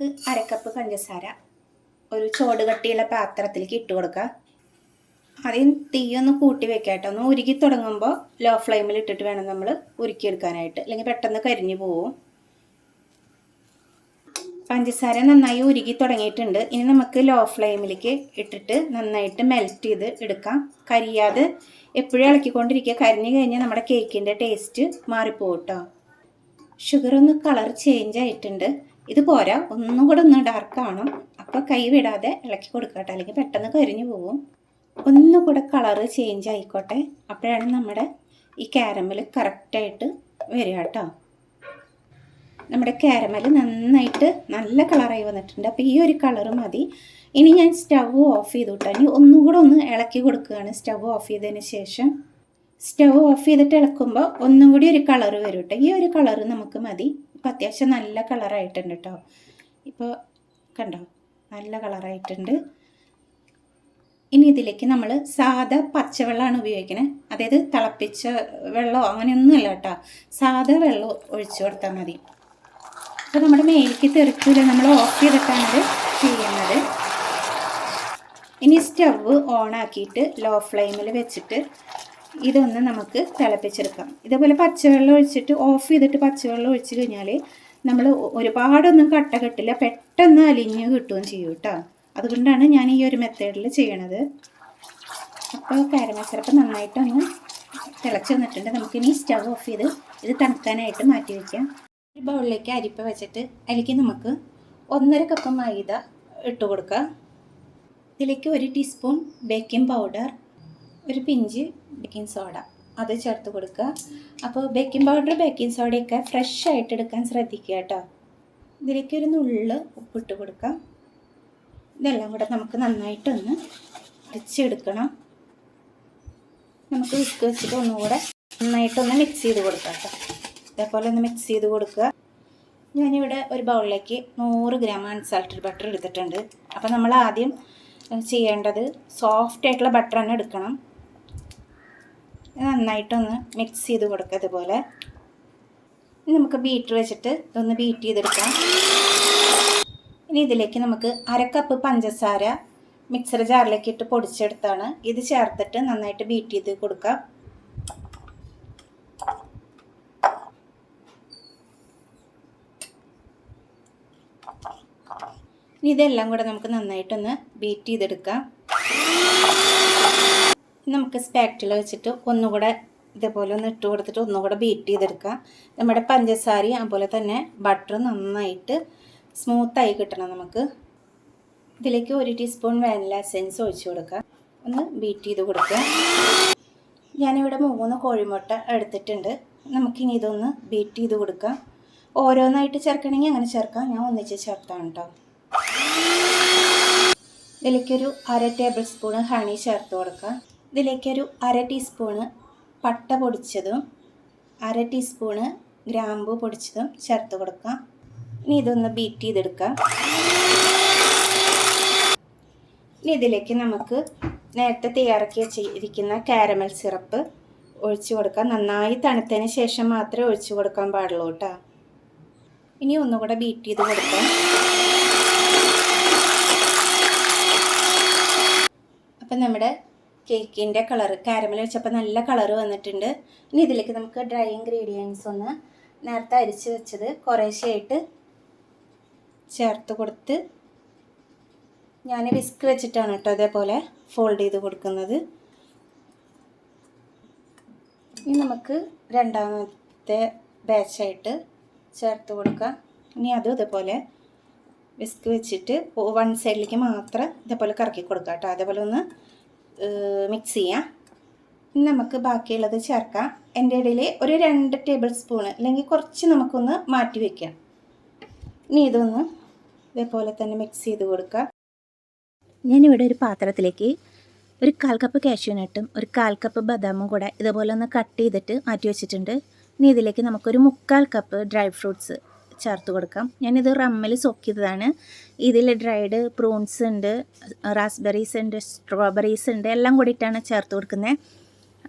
നമുക്ക് അരക്കപ്പ് പഞ്ചസാര ഒരു ചോട് കട്ടിയുള്ള പാത്രത്തിലേക്ക് ഇട്ട് കൊടുക്കുക. ആദ്യം തീയൊന്ന് കൂട്ടി വെക്കാം കേട്ടോ. ഒന്ന് ഉരുക്കി തുടങ്ങുമ്പോൾ ലോ ഫ്ലെയിമിൽ ഇട്ടിട്ട് വേണം നമ്മൾ ഉരുക്കിയെടുക്കാനായിട്ട്. അല്ലെങ്കിൽ പെട്ടെന്ന് കരിഞ്ഞു പോവും. പഞ്ചസാര നന്നായി ഉരുകി തുടങ്ങിയിട്ടുണ്ട്. ഇനി നമുക്ക് ലോ ഫ്ലെയിമിലേക്ക് ഇട്ടിട്ട് നന്നായിട്ട് മെൽറ്റ് ചെയ്ത് എടുക്കാം. കരിയാതെ എപ്പോഴും ഇളക്കിക്കൊണ്ടിരിക്കുക. കരിഞ്ഞു കഴിഞ്ഞാൽ നമ്മുടെ കേക്കിന്റെ ടേസ്റ്റ് മാറിപ്പോകും ഷുഗർ ഒന്ന് കളർ ചേഞ്ച് ആയിട്ടുണ്ട്. ഇത് പോരാ ഒന്നും കൂടെ ഒന്ന് ഡാർക്ക് ആവണം. അപ്പോൾ കൈ വിടാതെ ഇളക്കി കൊടുക്കട്ടെ അല്ലെങ്കിൽ പെട്ടെന്ന് കരിഞ്ഞു പോകും ഒന്നുകൂടെ കളറ് ചേഞ്ച് ആയിക്കോട്ടെ. അപ്പോഴാണ് നമ്മുടെ ഈ കാരമൽ കറക്റ്റായിട്ട് വരിക കേട്ടോ. നമ്മുടെ കാരമൽ നന്നായിട്ട് നല്ല കളറായി വന്നിട്ടുണ്ട്. അപ്പോൾ ഈ ഒരു കളറ് മതി. ഇനി ഞാൻ സ്റ്റവ് ഓഫ് ചെയ്ത് വിട്ടാൽ ഇനി ഒന്നും കൂടെ ഒന്ന് ഇളക്കി കൊടുക്കുകയാണ് സ്റ്റവ് ഓഫ് ചെയ്തതിന് ശേഷം. സ്റ്റവ് ഓഫ് ചെയ്തിട്ട് ഇളക്കുമ്പോൾ ഒന്നും കൂടി ഒരു കളറ് വരും കേട്ടോ. ഈ ഒരു കളറ് നമുക്ക് മതി. ഇപ്പം അത്യാവശ്യം നല്ല കളറായിട്ടുണ്ട് കേട്ടോ ഇപ്പോൾ കണ്ടോ? നല്ല കളറായിട്ടുണ്ട് ഇനി ഇതിലേക്ക് നമ്മൾ സാധാ പച്ചവെള്ളമാണ് ഉപയോഗിക്കുന്നത് അതായത് തിളപ്പിച്ച വെള്ളമോ അങ്ങനെയൊന്നുമല്ല കേട്ടോ സാധാ വെള്ളം ഒഴിച്ചു കൊടുത്താൽ മതി. അപ്പോൾ നമ്മുടെ മേലേക്ക് തെറിക്കില്ല നമ്മൾ ഓഫ് ചെയ്തിട്ടാണ് അത് ചെയ്യുന്നത്. ഇനി സ്റ്റവ് ഓണാക്കിയിട്ട് ലോ ഫ്ലെയിമിൽ വെച്ചിട്ട് ഇതൊന്ന് നമുക്ക് തിളപ്പിച്ചെടുക്കാം. ഇതേപോലെ പച്ചവെള്ളം ഒഴിച്ചിട്ട് ഓഫ് ചെയ്തിട്ട് പച്ചവെള്ളം ഒഴിച്ച് കഴിഞ്ഞാൽ നമ്മൾ ഒരുപാടൊന്നും കട്ട കെട്ടില്ല. പെട്ടെന്ന് അലിഞ്ഞ് കിട്ടുകയും ചെയ്യും കേട്ടോ അതുകൊണ്ടാണ് ഞാൻ ഈ ഒരു മെത്തേഡിൽ ചെയ്യണത്. അപ്പോൾ കാരമൽ സിറപ്പ് നന്നായിട്ടൊന്ന് തിളച്ച് വന്നിട്ടുണ്ട്. നമുക്കിനി സ്റ്റവ് ഓഫ് ചെയ്ത് ഇത് തണുക്കാനായിട്ട് മാറ്റി വയ്ക്കാം ഒരു ബൗളിലേക്ക് അരിപ്പ വെച്ചിട്ട് അതിലേക്ക് നമുക്ക് ഒന്നര കപ്പ് മൈദ ഇട്ട് കൊടുക്കുക ഇതിലേക്ക് ഒരു ടീസ്പൂൺ ബേക്കിംഗ് പൗഡർ ഒരു പിഞ്ച് ബേക്കിംഗ് സോഡ അത് ചേർത്ത് കൊടുക്കുക. അപ്പോൾ ബേക്കിംഗ് പൗഡർ ബേക്കിംഗ് സോഡയൊക്കെ ഫ്രഷ് ആയിട്ട് എടുക്കാൻ ശ്രദ്ധിക്കുക കേട്ടോ. ഇതിലേക്ക് ഒരു നുള്ള് ഉപ്പിട്ട് കൊടുക്കാം. ഇതെല്ലാം കൂടെ നമുക്ക് നന്നായിട്ടൊന്ന് അരച്ചെടുക്കണം. നമുക്ക് വിസ്ക് വെച്ചിട്ട് ഒന്നുകൂടെ നന്നായിട്ടൊന്ന് മിക്സ് ചെയ്ത് കൊടുക്കാം കേട്ടോ. ഇതേപോലെ ഒന്ന് മിക്സ് ചെയ്ത് കൊടുക്കുക. ഞാനിവിടെ ഒരു ബൗളിലേക്ക് നൂറ് ഗ്രാം അൺസാൾട്ടഡ് ബട്ടർ എടുത്തിട്ടുണ്ട്. അപ്പോൾ നമ്മൾ ആദ്യം ചെയ്യേണ്ടത് സോഫ്റ്റ് ആയിട്ടുള്ള ബട്ടർ തന്നെ എടുക്കണം. നന്നായിട്ടൊന്ന് മിക്സ് ചെയ്ത് കൊടുക്കുക ഇതുപോലെ. നമുക്ക് ബീറ്റർ വെച്ചിട്ട് ഇതൊന്ന് ബീറ്റ് ചെയ്തെടുക്കാം. ഇനി ഇതിലേക്ക് നമുക്ക് അര കപ്പ് പഞ്ചസാര മിക്സർ ജാറിലേക്ക് ഇട്ട് പൊടിച്ചെടുത്താണ്. ഇത് ചേർത്തിട്ട് നന്നായിട്ട് ബീറ്റ് ചെയ്ത് കൊടുക്കാം. ഇനി ഇതെല്ലാം കൂടെ നമുക്ക് നന്നായിട്ടൊന്ന് ബീറ്റ് ചെയ്തെടുക്കാം. നമുക്ക് സ്പാക്റ്റിൽ വെച്ചിട്ട് ഒന്നുകൂടെ ഇതേപോലെ ഒന്ന് ഇട്ട് കൊടുത്തിട്ട് ഒന്നുകൂടെ ബീറ്റ് ചെയ്തെടുക്കുക. നമ്മുടെ പഞ്ചസാരയും അതുപോലെ തന്നെ ബട്ടർ നന്നായിട്ട് സ്മൂത്തായി കിട്ടണം നമുക്ക്. ഇതിലേക്ക് ഒരു ടീസ്പൂൺ വാനില എസെൻസ് ഒഴിച്ചു കൊടുക്കുക. ഒന്ന് ബീറ്റ് ചെയ്ത് കൊടുക്കുക. ഞാനിവിടെ മൂന്ന് കോഴിമുട്ട എടുത്തിട്ടുണ്ട്. നമുക്കിനി ഇതൊന്ന് ബീറ്റ് ചെയ്ത് കൊടുക്കാം. ഓരോന്നായിട്ട് ചേർക്കണമെങ്കിൽ അങ്ങനെ ചേർക്കാം. ഞാൻ ഒന്നിച്ച് ചേർത്താണ് കേട്ടോ ഇതിലേക്കൊരു അര ടേബിൾ സ്പൂൺ ഹണി ചേർത്ത് കൊടുക്കുക. ഇതിലേക്കൊരു അര ടീസ്പൂണ് പട്ട പൊടിച്ചതും അര ടീസ്പൂണ് ഗ്രാമ്പു പൊടിച്ചതും ചേർത്ത് കൊടുക്കാം. ഇനി ഇതൊന്ന് ബീറ്റ് ചെയ്തെടുക്കാം. ഇനി ഇതിലേക്ക് നമുക്ക് നേരത്തെ തയ്യാറാക്കി വെച്ചിരിക്കുന്ന കാരമൽ സിറപ്പ് ഒഴിച്ചു കൊടുക്കാം. നന്നായി തണുത്തതിന് ശേഷം മാത്രമേ ഒഴിച്ചു കൊടുക്കാൻ പാടുള്ളൂ കേട്ടോ. ഇനി ഒന്നുകൂടെ ബീറ്റ് ചെയ്ത് കൊടുക്കാം. അപ്പം നമ്മുടെ കേക്കിന്റെ കളർ കാരമൽ വെച്ചപ്പോൾ നല്ല കളർ വന്നിട്ടുണ്ട്. ഇനി ഇതിലേക്ക് നമുക്ക് ഡ്രൈ ഇൻഗ്രീഡിയൻസ് ഒന്ന് നേരത്തെ അരിച്ച് വെച്ചത് കുറേശ്ശെയായിട്ട് ചേർത്ത് കൊടുത്ത് ഞാൻ വിസ്ക് വെച്ചിട്ടാണ് കേട്ടോ അതേപോലെ ഫോൾഡ് ചെയ്ത് കൊടുക്കുന്നത്. ഇനി നമുക്ക് രണ്ടാമത്തെ ബാച്ചായിട്ട് ചേർത്ത് കൊടുക്കാം. ഇനി അതും ഇതേപോലെ വിസ്ക് വെച്ചിട്ട് വൺ സൈഡിലേക്ക് മാത്രം ഇതേപോലെ കറക്കി കൊടുക്കാം കേട്ടോ. അതേപോലെ ഒന്ന് മിക്സ് ചെയ്യാം. ഇനി നമുക്ക് ബാക്കിയുള്ളത് ചേർക്കാം. എന്റെ ഇടയിൽ ഒരു രണ്ട് ടേബിൾ സ്പൂണ് അല്ലെങ്കിൽ കുറച്ച് നമുക്കൊന്ന് മാറ്റി വയ്ക്കാം ഇനി ഇതൊന്ന് ഇതേപോലെ തന്നെ മിക്സ് ചെയ്ത് കൊടുക്കുക ഞാനിവിടെ ഒരു പാത്രത്തിലേക്ക് ഒരു കാൽ കപ്പ് കാഷ്യൂനട്ടും ഒരു കാൽ കപ്പ് ബദാമും കൂടെ ഇതുപോലെ ഒന്ന് കട്ട് ചെയ്തിട്ട് മാറ്റി വെച്ചിട്ടുണ്ട്. ഇനി ഇതിലേക്ക് നമുക്കൊരു മുക്കാൽ കപ്പ് ഡ്രൈ ഫ്രൂട്ട്സ് ചേർത്ത് കൊടുക്കാം. ഞാനിത് റമ്മിൽ സോക്ക് ചെയ്തതാണ്. ഇതിൽ ഡ്രൈഡ് പ്രൂൺസ് ഉണ്ട് റാസ്ബെറീസ് ഉണ്ട് സ്ട്രോബെറീസ് ഉണ്ട് എല്ലാം കൂടിയിട്ടാണ് ചേർത്ത് കൊടുക്കുന്നത്.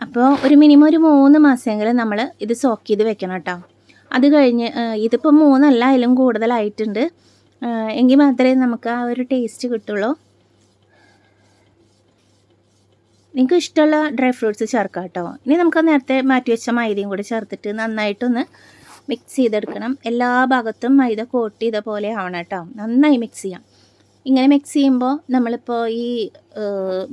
അപ്പോൾ ഒരു മിനിമം ഒരു മൂന്ന് മാസമെങ്കിലും നമ്മൾ ഇത് സോക്ക് ചെയ്ത് വെക്കണം കേട്ടോ. അത് കഴിഞ്ഞ് ഇതിപ്പോൾ മൂന്നല്ല അതിലും കൂടുതലായിട്ടുണ്ട്. എങ്കിൽ മാത്രമേ നമുക്ക് ആ ഒരു ടേസ്റ്റ് കിട്ടുള്ളൂ. നിങ്ങൾക്ക് ഇഷ്ടമുള്ള ഡ്രൈ ഫ്രൂട്ട്സ് ചേർക്കാം കേട്ടോ. ഇനി നമുക്ക് നേരത്തെ മാറ്റി വെച്ച മൈദയും കൂടി ചേർത്തിട്ട് നന്നായിട്ടൊന്ന് മിക്സ് ചെയ്തെടുക്കണം. എല്ലാ ഭാഗത്തും മൈദ കോട്ട് ചെയ്ത പോലെ ആവണം കേട്ടോ. നന്നായി മിക്സ് ചെയ്യാം. ഇങ്ങനെ മിക്സ് ചെയ്യുമ്പോൾ നമ്മളിപ്പോൾ ഈ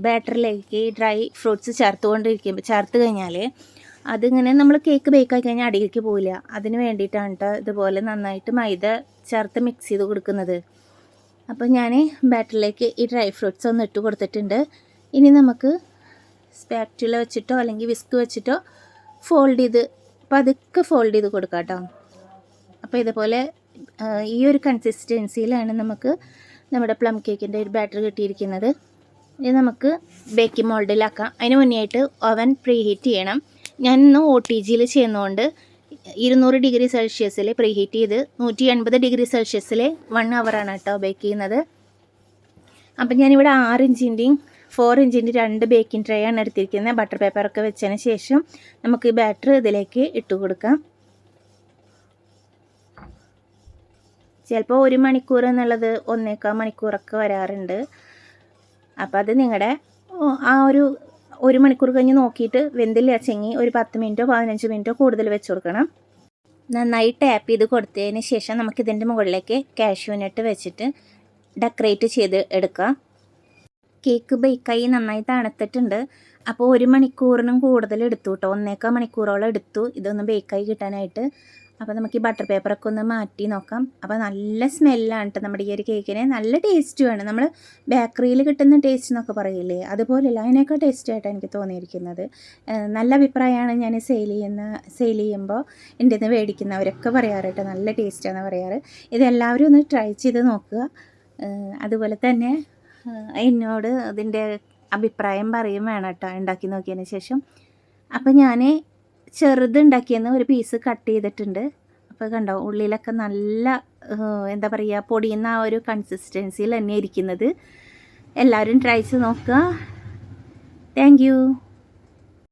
ബാറ്ററിലേക്ക് ഡ്രൈ ഫ്രൂട്ട്സ് ചേർത്തുകൊണ്ടിരിക്കുമ്പോൾ ചേർത്ത് കഴിഞ്ഞാൽ അതിങ്ങനെ നമ്മൾ കേക്ക് ബേക്ക് ആക്കി കഴിഞ്ഞാൽ അടിയിലേക്ക് പോവില്ല. അതിന് വേണ്ടിയിട്ടാണ് കേട്ടോ ഇതുപോലെ നന്നായിട്ട് മൈദ ചേർത്ത് മിക്സ് ചെയ്ത് കൊടുക്കുന്നത്. അപ്പോൾ ഞാൻ ബാറ്ററിലേക്ക് ഈ ഡ്രൈ ഫ്രൂട്ട്സ് ഒന്ന് ഇട്ട് കൊടുത്തിട്ടുണ്ട്. ഇനി നമുക്ക് സ്പാറ്റുല വെച്ചിട്ടോ അല്ലെങ്കിൽ വിസ്ക് വെച്ചിട്ടോ ഫോൾഡ് ചെയ്ത് പതുക്കെ ഫോൾഡ് ചെയ്ത് കൊടുക്കാം കേട്ടോ അപ്പോൾ ഇതുപോലെ ഈ ഒരു കൺസിസ്റ്റൻസിയിലാണ് നമുക്ക് നമ്മുടെ പ്ലം കേക്കിന്റെ ഒരു ബാറ്റർ കിട്ടിയിരിക്കുന്നത്. ഇത് നമുക്ക് ബേക്കിംഗ് മോൾഡിലാക്കാം അതിന് മുന്നേ ആയിട്ട് ഓവൻ പ്രീ ഹീറ്റ് ചെയ്യണം. ഞാൻ ഇന്ന് ഒ ടി ജിയിൽ ചെയ്യുന്നതുകൊണ്ട് ഇരുന്നൂറ് ഡിഗ്രി സെൽഷ്യസിൽ പ്രീ ഹീറ്റ് ചെയ്ത് നൂറ്റി എൺപത് ഡിഗ്രി സെൽഷ്യസിൽ വൺ ആണ് കേട്ടോ ബേക്ക് ചെയ്യുന്നത്. അപ്പം ഞാനിവിടെ ആറ് ഇഞ്ചിന്റെയും ഫോർ ഇഞ്ചിന്റെ രണ്ട് ബേക്കിംഗ് ട്രേ ആണ് എടുത്തിരിക്കുന്നത്. ബട്ടർ പേപ്പറൊക്കെ വെച്ചതിന് ശേഷം നമുക്ക് ഈ ബാറ്റർ ഇതിലേക്ക് ഇട്ട് കൊടുക്കാം. ചിലപ്പോൾ ഒരു മണിക്കൂർ എന്നുള്ളത് ഒന്നേക്കാൽ മണിക്കൂറൊക്കെ വരാറുണ്ട്. അപ്പോൾ അത് നിങ്ങളുടെ ആ ഒരു ഒരു മണിക്കൂർ കഴിഞ്ഞ് നോക്കിയിട്ട് വെന്തില്ല ചെങ്ങി ഒരു പത്ത് മിനിറ്റോ പതിനഞ്ച് മിനിറ്റോ കൂടുതൽ വെച്ച് കൊടുക്കണം. നന്നായി ടാപ്പ് ചെയ്ത് കൊടുത്തതിന് ശേഷം നമുക്കിതിന്റെ മുകളിലേക്ക് കാഷ്യൂനട്ട് വെച്ചിട്ട് ഡെക്കറേറ്റ് ചെയ്ത് എടുക്കാം. കേക്ക് ബേക്കായി നന്നായി തണുത്തിട്ടുണ്ട്. അപ്പോൾ ഒരു മണിക്കൂറിനും കൂടുതൽ എടുത്തു കേട്ടോ ഒന്നേക്കാൽ മണിക്കൂറോളം എടുത്തു ഇതൊന്ന് ബേക്കായി കിട്ടാനായിട്ട്. അപ്പോൾ നമുക്ക് ഈ ബട്ടർ പേപ്പറൊക്കെ ഒന്ന് മാറ്റി നോക്കാം. അപ്പോൾ നല്ല സ്മെല്ലാണ് കേട്ടോ നമ്മുടെ ഈ ഒരു കേക്കിന്. നല്ല ടേസ്റ്റുമാണ് നമ്മൾ ബേക്കറിയിൽ കിട്ടുന്ന ടേസ്റ്റ് എന്നൊക്കെ പറയില്ലേ? അതുപോലെയല്ല അതിനേക്കാൾ ടേസ്റ്റ് ആയിട്ടാണ് എനിക്ക് തോന്നിയിരിക്കുന്നത്. നല്ല അഭിപ്രായമാണ് ഞാൻ സെയിൽ ചെയ്യുന്ന സെയിൽ ചെയ്യുമ്പോൾ എന്റെ നിന്ന് മേടിക്കുന്നവരൊക്കെ പറയാറ് കേട്ടോ നല്ല ടേസ്റ്റാണെന്ന് പറയാറ്. ഇതെല്ലാവരും ഒന്ന് ട്രൈ ചെയ്ത് നോക്കുക. അതുപോലെ തന്നെ എന്നോട് അതിന്റെ അഭിപ്രായം പറയും വേണം കേട്ടോ ഉണ്ടാക്കി നോക്കിയതിന് ശേഷം. അപ്പോൾ ഞാൻ ചെറുത് ഉണ്ടാക്കിയെന്ന് ഒരു പീസ് കട്ട് ചെയ്തിട്ടുണ്ട്. അപ്പോൾ കണ്ടോ ഉള്ളിലൊക്കെ നല്ല എന്താ പറയുക പൊടിയുന്ന ആ ഒരു കൺസിസ്റ്റൻസിയിൽ തന്നെ ഇരിക്കുന്നത്. എല്ലാവരും ട്രൈ ചെയ്ത് നോക്കുക. താങ്ക്